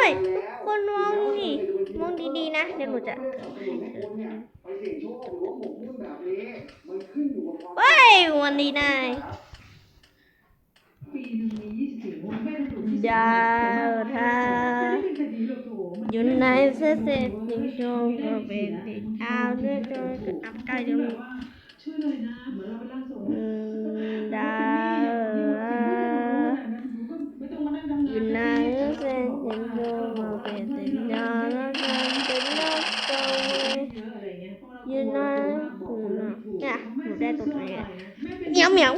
โอ้ยคนมองดิ มองดีๆนะ เดี๋ยวหนูจะเฮ้ยวันดีนายปีหนึ่งมียี่สิบสี่งวดแม่ถูกดาวท่าไม่เป็นคดีหรอกโถมันอยู่ในเส้นเส้นยิงชงก็เป็นติดเอาเนื้อจอยก็อับใกล้จะมีช่วยหน่อยนะเหมือนเราเป็นร่าง ก็เป็นติดเอานื้อจอยเป็นนกตัวเยอะอะไรเงี้ยอยู่ในอืมเนี่ยหนูได้ตัวนี้อะเหมียวเหมียว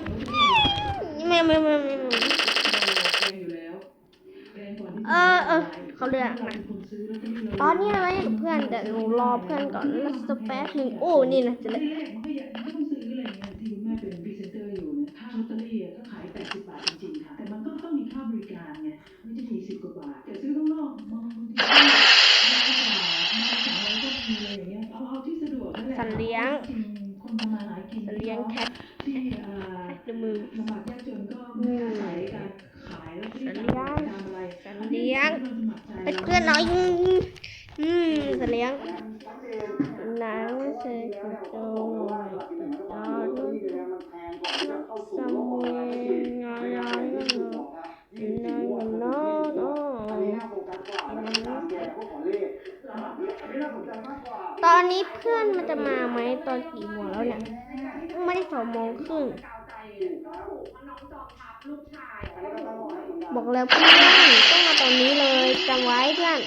เหมียวเหมียวเหมียวเหม่แล้วเออเออเขาเลือกมาตอนนี้เราอยู่กับเพื่อนแต่หนูรอเพื่อนก่อนแล้วสักแป๊บหนึ่งโอ้นี่นะจะเลย ริการไงไม่ใช่สี่สิบกว่าบาทแต่ซื้อข้างนอกบางทีก็ร้อยกว่าบาทมาสองร้อยก็มีอะไรอย่างเงี้ยเอาเอาที่สะดวกนั่นแหละสัตว์เลี้ยง จริงคนทำมาหากินสัตว์เลี้ยงแคทที่เอ่อในมือ ลำบากยากจนก็มีอาศัยการขายแล้วที่สัตว์เลี้ยงทำอะไรสัตว์เลี้ยงไปไปเพื่อนน้อยอืมสัตว์เลี้ยงนางเสกโตจอดสมุยงอยงอยนางนอน ตอนนี้เพื่อนมันจะมาไหมตอนกี่โมงแล้วเนี่ยไม่ได้สองโมงครึ่งบอกแล้วเพื่อนต้องมาตอนนี้เลยจำไว้เพื่อน